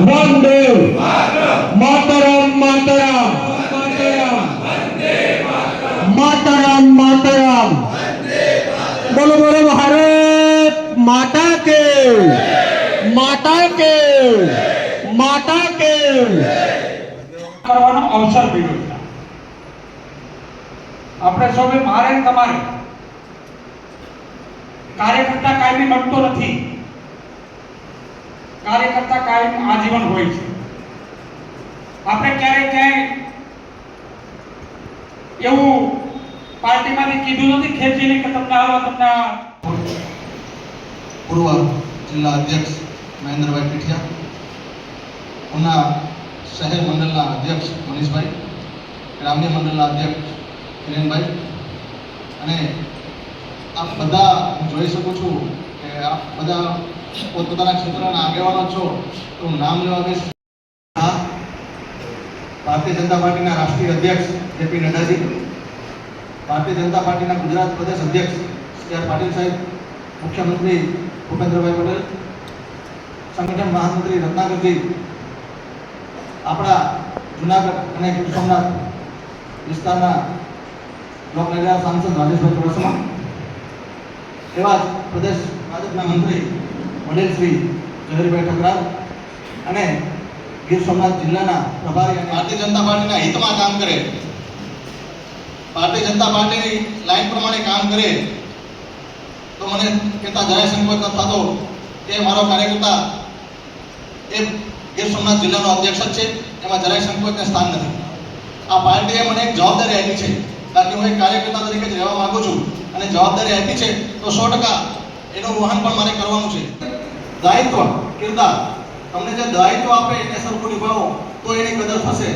વંદે માતરમ માતરમ માતરમ માતરમ બોલો બોલો ભારત માતા કે માતા કે માતા કે કરવાનો અવસર મળ્યો છે આપણે સૌએ મારે ને તમારે કાર્યકર્તા કાયમી બનતો નથી કાર્યકર્તા કાયમ આજીવન હોય છે. આપણે ક્યારેય ક્યાંય એવું પાર્ટીમાંથી કીધું નથી ખેંચીને કે તમને આવો, તમને પૂર્વ જિલ્લા અધ્યક્ષ મહેન્દ્રભાઈ પીઠિયા, ઉના શહેર મંડળના અધ્યક્ષ મનીષભાઈ, ગ્રામ્ય મંડળના અધ્યક્ષ કિરણભાઈ અને આપ બધા હું જોઈ શકું છું બધા પોતપોતાના ક્ષેત્રના આગેવાનો છો, તો હું નામ લેવા આવીશ ભારતીય જનતા પાર્ટીના રાષ્ટ્રીય અધ્યક્ષ જેપી નડ્ડાજી, ભારતીય જનતા પાર્ટીના ગુજરાત પ્રદેશ અધ્યક્ષ સી આર પાટીલ સાહેબ, મુખ્યમંત્રી ભૂપેન્દ્રભાઈ પટેલ, સંગઠન મહામંત્રી રત્નાકરજી, આપણા જુનાગઢ અને ગીર સોમનાથ વિસ્તારના લોકનેતા સાંસદ રાજેશભાઈ ચુડાસમા, એવા જ પ્રદેશ ભાજપના મંત્રી વડીલ શ્રી ઠકરાર અને ગીર સોમનાથ જિલ્લાના પ્રભારી ભારતીય જનતા પાર્ટીના હિતમાં કામ કરે. ભારતીય જનતા પાર્ટીની લાઈન પ્રમાણે કામ કરે. તો મને કહેતા જરાય સંકોચ ન કે મારો કાર્યકર્તા એ ગીર સોમનાથ જિલ્લાનો અધ્યક્ષ જ છે. એમાં જરાય સ્થાન નથી. આ પાર્ટીએ મને એક જવાબદારી આપી છે. કારણ કે હું એક કાર્યકર્તા તરીકે જ રહેવા માગું છું અને જવાબદારી આપી છે તો સો ટકા એનું વહન પણ મારે કરવાનું છે. દાયિત્વ, કિરદાર. તમને જે દાયિત્વ આપે એને સરખું નિભાવો, તો એની કદર થશે.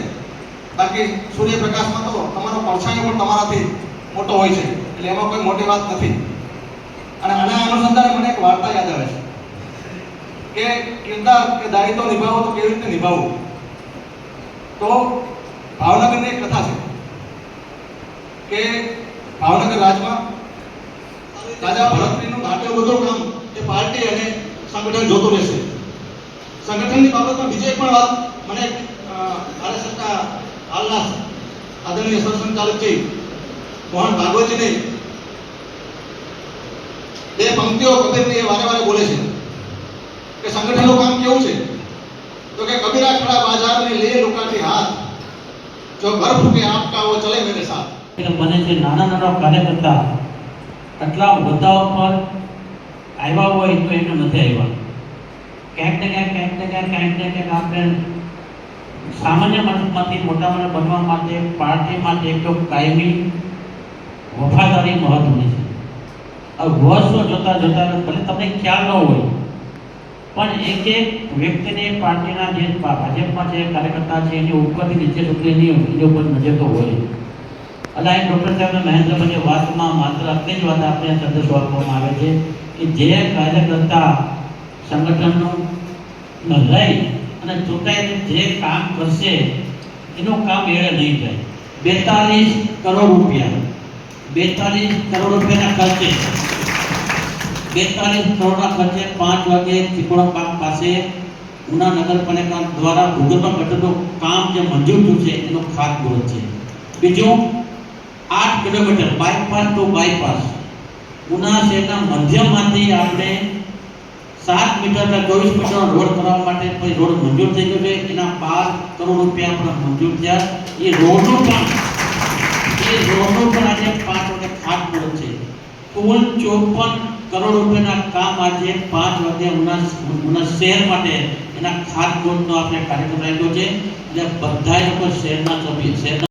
બાકી સૂર્યપ્રકાશમાં તો તમારો પડછાયો પણ તમારાથી મોટો હોય છે. એટલે એમાં કોઈ મોટી વાત નથી. અને આના અનુસંધાને મને એક વાર્તા યાદ આવે છે. કે કિરદાર કે દાયિત્વ નિભાવો તો કેવી રીતે નિભાવવું? તો ભાવનગરની એક કથા છે. કે ભાવનગર રાજમાં રાજા ભરતરીનું આટલું બધું કામ એ પાર્ટી અને સંગઠન જોતું રહેશે. સંગઠનની બાબતમાં બીજી એક પણ વાત મને સરકાર હાલના આદરણીય સરસંઘચાલકજી મોહન ભાગવતજીને બે પંક્તિઓ કબીરની વારે વારે બોલે છે કે સંગઠનનું કામ કેવું છે? તો કે કબીરા ખડા બાજાર ને લે લુકાટી હાથ, જો ઘર ફૂકે આપકા વો ચલે મેરે સાથ. મને જે નાના નાના કાર્યકર્તા આટલા મુદ્દાઓ પર આવ્યા હોય તો એમને નથી આવ્યા. ક્યાંક ને ક્યાંક ક્યાંક ને ક્યાંક ક્યાંક ને ક્યાંક આપણે સામાન્ય માણસમાંથી મોટા માણસ બનવા માટે, પાર્ટી માટે તો કાયમી વફાદારી મહત્વની છે. હવે વર્ષો જોતા જોતા, ભલે તમને ખ્યાલ ન હોય, પણ એક એક વ્યક્તિને પાર્ટીના જે ભાજપમાં જે કાર્યકર્તા છે, એની ઉપરથી નીચે સુધી એની ઉપર નજર તો હોય. એટલે ડૉક્ટર સાહેબને મહેન્દ્રભાઈ વાતમાં માત્ર આટલી જ વાત આપણે સંદેશો આપવામાં આવે છે. કે જે કાર્યકર્તા સંગઠનનું લઈ અને ચૂંટાઈને જે કામ કરશે, એનું કામ એળે નહીં જાય બેતાલીસ કરોડ રૂપિયા. બેતાલીસ કરોડ રૂપિયાના ખર્ચે. બેતાલીસ કરોડના ખર્ચે પાંચ વાગે ત્રિકોણ પાક પાસે ઉના નગરપાલિકા દ્વારા ભૂગર્ભ ગટરનું કામ જે મંજૂર થયું છે એનું ખાતમુહૂર્ત છે. બીજું, આઠ kilometre bypass two bypass Una શહેરના મધ્યમાંથી આપણે સાત મીટર કે ચોવીસ મીટરનો રોડ કરવા માટે કોઈ રોડ મંજૂર થઈ ગયો છે. એના બાર કરોડ રૂપિયા પણ મંજૂર થયા. એ રોડનું પણ, એ રોડનું પણ આજે પાંચ વાગે ખાતમુહૂર્ત છે. કુલ ચોપન કરોડ રૂપિયાના કામ આજે પાંચ વાગે ઉના શહેર માટે એના ખાતમુહૂર્તનો આપણે કાર્યક્રમ રાખ્યો છે. એટલે બધા લોકો શહેરના સભ્ય શહેરના